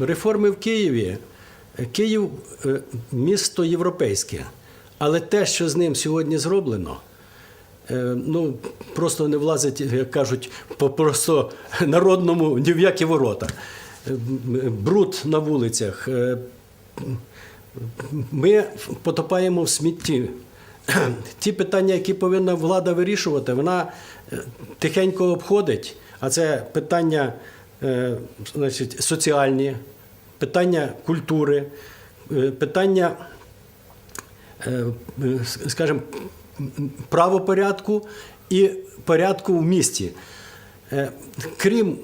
реформи в Києві. Київ е, місто європейське, але те, що з ним сьогодні зроблено, е, ну просто не влазить, як кажуть, по просто народному ні в які ворота. Е, Бруд на вулицях. Ми потопаємо в смітті. Ті питання, які повинна влада вирішувати, вона тихенько обходить, а це питання значить, соціальні, питання культури, е, питання, е, е, скажімо, правопорядку і порядку в місті. Е, Крім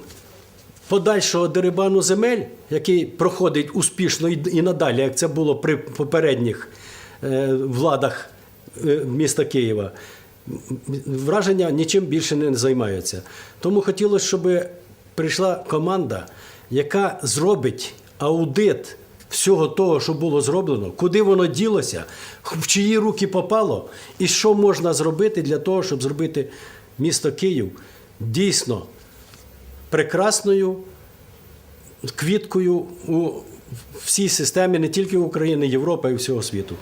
подальшого дерибану земель, який проходить успішно і надалі, як це було при попередніх е, владах е, міста Києва, враження нічим більше не займаються. Тому хотілося, щоб прийшла команда, яка зробить аудит всього того, що було зроблено, куди воно ділося, в чиї руки попало, і що можна зробити для того, щоб зробити місто Київ дійсно прекрасною квіткою у всій системі не тільки України, Європи, й всього світу.